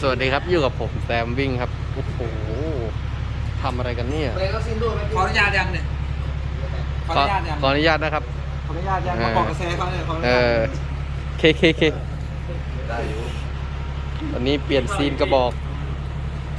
สวัสดีครับอยู่กับผมแซมวิ่งครับโอ้โหทำอะไรกันเนี่ยเบรกก็สิ้นด้วยไหมขออนุญาตยังเนี่ยขออนุญาตยังขออนุญาตนะครับขออนุญาตยังเออมาบอกกระแสเขาเนี่ยขออนุเอญาตอเคเคเคตอนนี้เปลี่ยนซีนกระบอก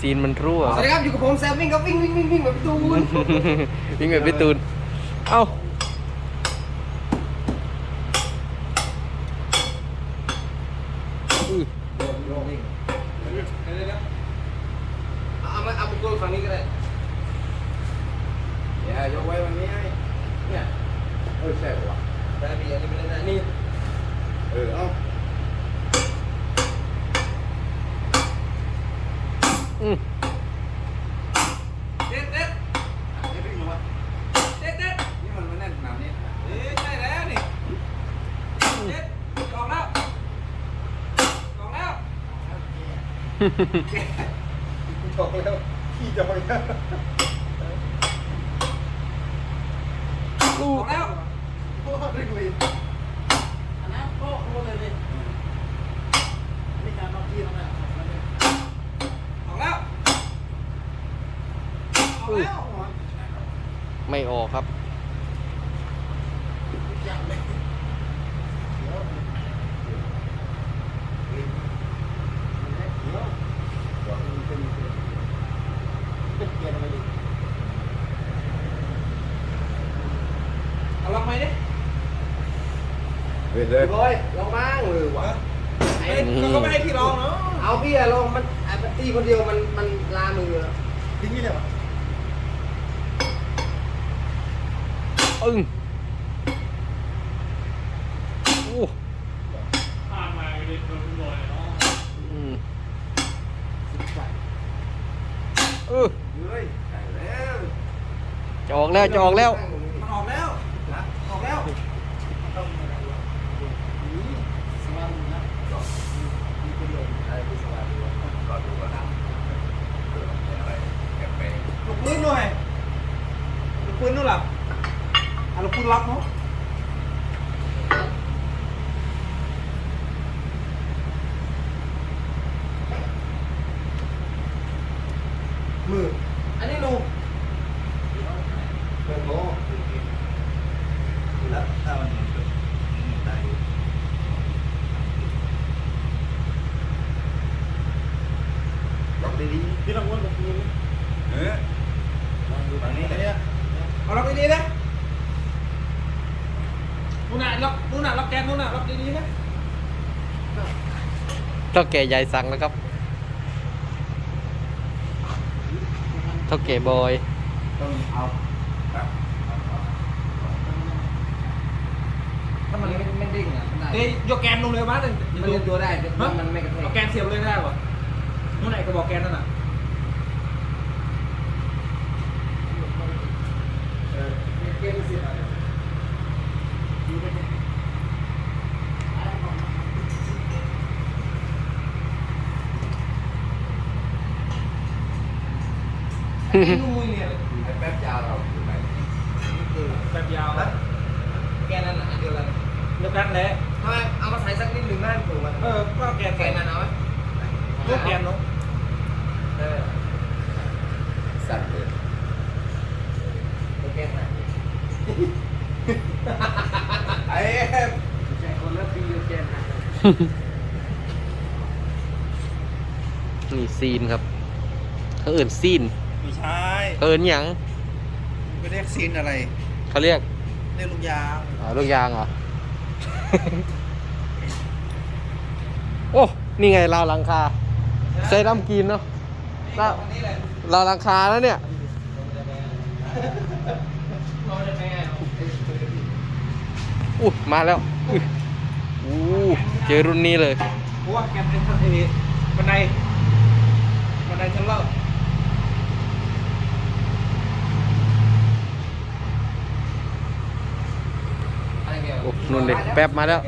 ซีนมันรั่วสวัสดีครับอยู่กับผมแซมวิ่งครับวิ่งวิ่งวิ่งวิ่งแบบพี่ตูนวิ่งแบบพี่ตูนเอ้า อื้อ เอามาเอาบุกโกลฝั่งนี้ก็ได้ อย่ายกไว้วันนี้ไอ้เนี่ยเออใช่ป่ะได้บีอันนี้ไม่ได้นะนี่เออเอาอืมเด็ดเด็ดนี่พี่มาเด็ดเด็ดนี่มันไม่แน่นขนาดนี้เอ๊ะใช่แล้วนี่เด็ดกองแล้วกองแล้วจอกแล้วขี้จอกแล้วกองแล้วโอ้ดึงเลยอันนั้นโอ้โหเลยดินี่การบางทีแล้วนะกองแล้วกองแล้ว ไม่ออกครับ เอาลองไหมดิ เฮ้ยเลยร้อยลองมั่งเออวะเอ้ยก็ก็ไม่ให้พี่ลองเนาะเอาพี่อะลองมันไอ้ปตีคนเดียวมันมันลามือแล้วทิ้งนี่เลยวะอึ้งโอ้อืมเออเฮ้ยใช่แล้ว จะออกแล้วจะออกแล้วมันออกแล้วนะออกแล้ว รอดูก่อนนะเออเป็นอะไรแปลก ลูกปืนด้วยลูกปืนนู่นหรออะลูกปืนล็อกเนาะ มืออันนี้ลุงๆเรื่องโง่แล้วถ้ามันได้อยู่ล็อกดีพี่ลองวนลูกปืนๆเออลองดูฝั่งนี้เลยเอาล็อกดีๆนะนู่นน่ะล็อกนู่นน่ะล็อกแกนนู่นน่ะล็อกดีๆนะเท่าแก่ยายสั่งแล้วครับ เท่าแก่บอย ต้องเอาครับถ้ามันไม่ไม่ดิ้งอะมันได้เดี๋ยวยกแกนลงเลยมาเลยมันยืนตัวได้แต่มันไม่กระเทเอากแกนเสียบเลยได้ปะนู่นไหนกระบอกแกนนั่นน่ะ เกมสิ ไอ้นุ่มเนี่ย ไอ้ แป๊บยาวเราอยู่ไหนแบบยาวนะแกนั่นอะอันเดียวกันเดียวกันแหละทำไมเอามาใส่สักนิดหนึ่งได้ถูกไหมเออก็แกนแกใส่นั่นเอาไหมยกแกนเนาะเออสั่นเลยแกนั่นไอ้เอ็มใช่คนละปีแกนั่นนี่ซีนครับเขาเอื่นซีน ไม่ใช่เขาเอื่นหยังไม่เรียกซีนอะไรเขาเรียกเรียกลูกยางอ๋อลูกยางเหรอ โอ้ นี่ไงราวหลังคาใช้น้ำกินเนาะราวนี่แหละราวหลังคาแล้วเนี่ยเราจะแม่อู้มาแล้วอุ๊ยอู้เจอรุ่นนี้เลยเพราะว่าแกนเป็นทางเอบันไดบันไดชั้นเลิก นุ่นเด็กแป๊บมาแล้ว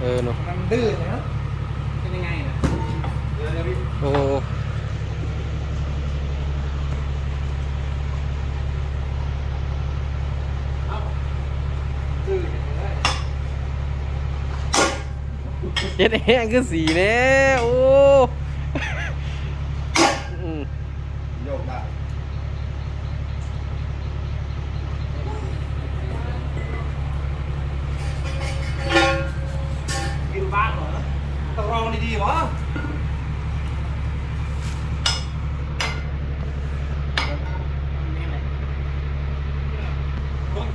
เออะไรเหนูดื้อเยเนอะเป็นยังไงนะเดี๋ยเรื่โอ้ดื้อเนี้ยจ็ดแห้งคือสีเนี่ยโอ้ ต้องลองดีๆวะ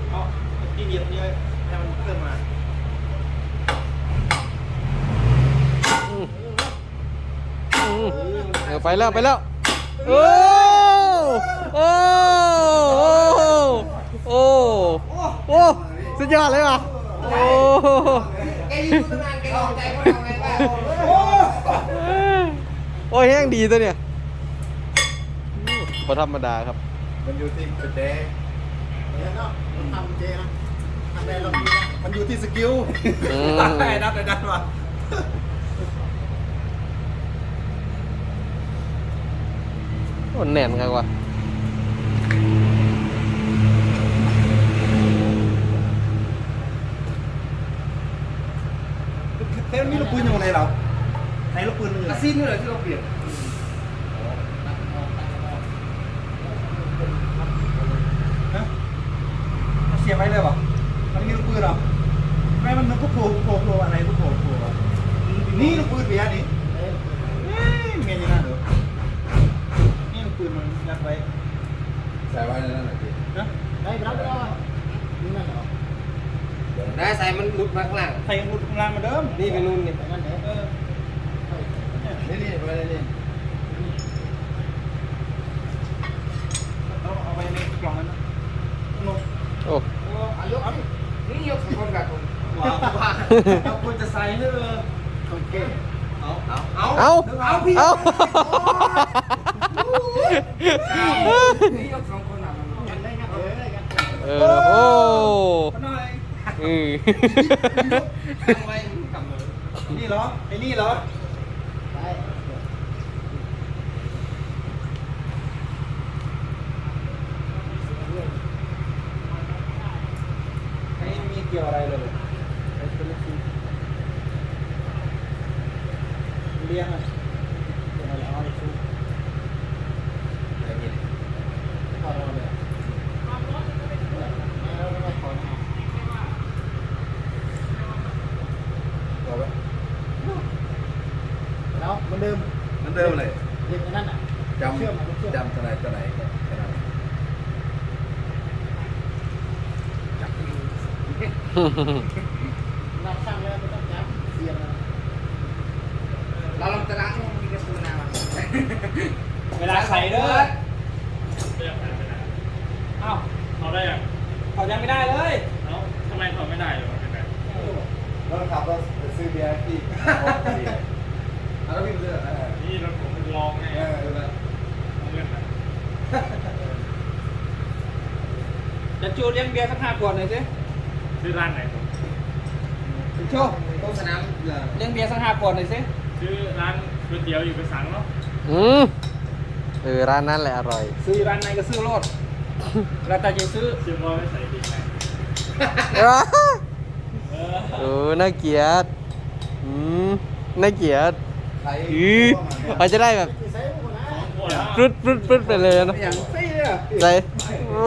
เอาที่เดียวนี้ให้มันเคลื่อนมาอืมอืมเออไปแล้วไปแล้วโอ้โอ้โอ้โอ้สุดยอดเลยว่ะโอ้แกยืนอยู่ตั้งนานแกลองใจพวกเราไงว่า โอ้ยแห้งดีตัวเนี่ยพอธรรมดาครับ มันอยู่ที่กระแจเดี๋ยวเนาะมันทำเจนะทำได้ลองดีนะมันอยู่ที่สกิลอืมได้นัดได้นัดว่ะโอ้แน่นครับว่ะ มีลูกปืนอยู่ในเราในลูกปืนมันอยู่กไหนระซินนี่แหละที่เราเปลี่ยนฮะเสียบไว้เลยวะมันมีลูกปืนเหรอไม่มันมันก็โผล่โผล่โผล่อะไรก็โผล่โผล่อะนี่ลูกปืนเบียร์นี่เอ้ยเมียอยู่นั่นเหรอนี่ลูกปืนมันยัดไว้ ใส่ไว้ในนั้นหน่อยพี่ นะ ได้ไปรับแล้วนี่นั่นเหรอ ได้ใส่ มันหลุดมาข้างล่างใส่กางข้างล่างเหมือนเดิมนี่เป็นนุ่นนี่ไปนั่นเด้อเออเนี่ยนี่นี่ไว้ในนี่เราเอาไปในกล่องนั้นนะนกโอ้อายกนี่ยกสองคนกับผมว้าวเราควรจะใส่ให้เลยโอเคเอาเอาเอาเอาเอาพี่เอานี่ยกสองคนอะมันกันได้กันเออได้กันเออโอ้ขน่อย อืมตั้งไว้กับมือนี่เหรอไอ้นี่เหรอได้ไม่มีเกี่ยวอะไรเลยไอ้ตัวเล็กเลี้ยงอะเดี๋ยวเราเอาไปซื้อ อะไรนี่ พอเราเลยแล้วไม่ขอนะ เอาไว้ แล้วเหมือนเดิมเหมือนเดิมเลยเด็กนั่นอะจำจำตัวไหนตัวไหนแค่นั้นเราสร้างแล้วไม่ต้องจับเสียงนะเราลองตะละมีกระสุนนามาเวลาใส่เด้อเอ้าเอาได้ยังเขายังไม่ได้เลยเอาทำไมเขาไม่ได้หรอเป็นไงแล้วขับรถไปซื้อเบียร์ที่เอา แล้วพี่ไปซื้ออะไรนี่รถผมมันลองไงเออดูแลเอาเงินมาจะจูเลี้ยงเบียร์สักห้าขวดหน่อยสิซื้อร้านไหนผมโชว์โต๊ะสนามเลี้ยงเบียร์สักห้าขวดหน่อยสิซื้อร้านก๋วยเตี๋ยวอยู่ไปสั่งเนาะอืมเออร้านนั้นแหละอร่อย ซื้อร้านไหนก็ซื้อรถแล้วแต่จะซื้อซื้อมาไม่ใส่ดีไหมเออเออน่าเกลียดอืมน่าเกลียดใคร อือเขาจะได้แบบใส่หมดนะโอ้ยปรึดปรึดปรึดไปเลยนะอย่างซี่เนี่ยใจโอ้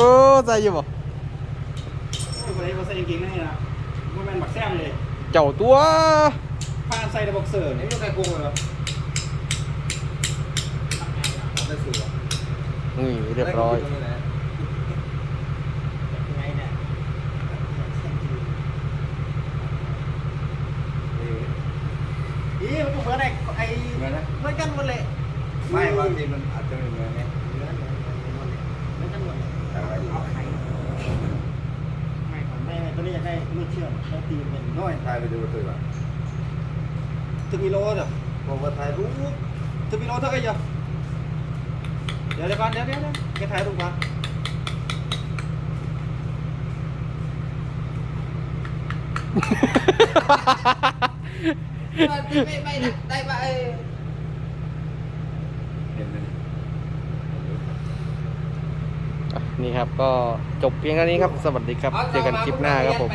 ใจอยู่บ่คนนี้เขาใส่จริงๆนะนี่นะมันเป็นบักแซมเลย เจ้าตัวผ่านใส่ในบ็อกเซอร์นี่เนี่ยยกไก่กุ้งเหรอได้ซื้อวะนี่เรียบร้อย ยังไงเนี่ย นี่ อีมันเหมือนไอ้ไอ้ เหมือนนะ เหมือนกันหมดเลย ไม่บางทีมันอาจจะไม่เหมือนไง เหมือนเหมือนกันหมดเลย แต่ว่าอยู่ เอาไข่ไม่ผมไม่ไม่ตัวนี้อยากได้ มือเชื่อมแล้วตีมันเป็นน้อยถ่ายไปดูตัวก่อนถึงกิโลจ้ะบอกว่าถ่ายรูปถึงกิโลเท่าไหร่จ้ะเดี๋ยวเดี๋ยวก่อนเดี๋ยวเดี๋ยวเดี๋ยวแกถ่ายรูปก่อนไม่ไม่ได้ไปเห็นไหมอะนี่ครับก็จบเพียงเท่านี้ครับ สวัสดีครับ เจอกันคลิปหน้าครับผม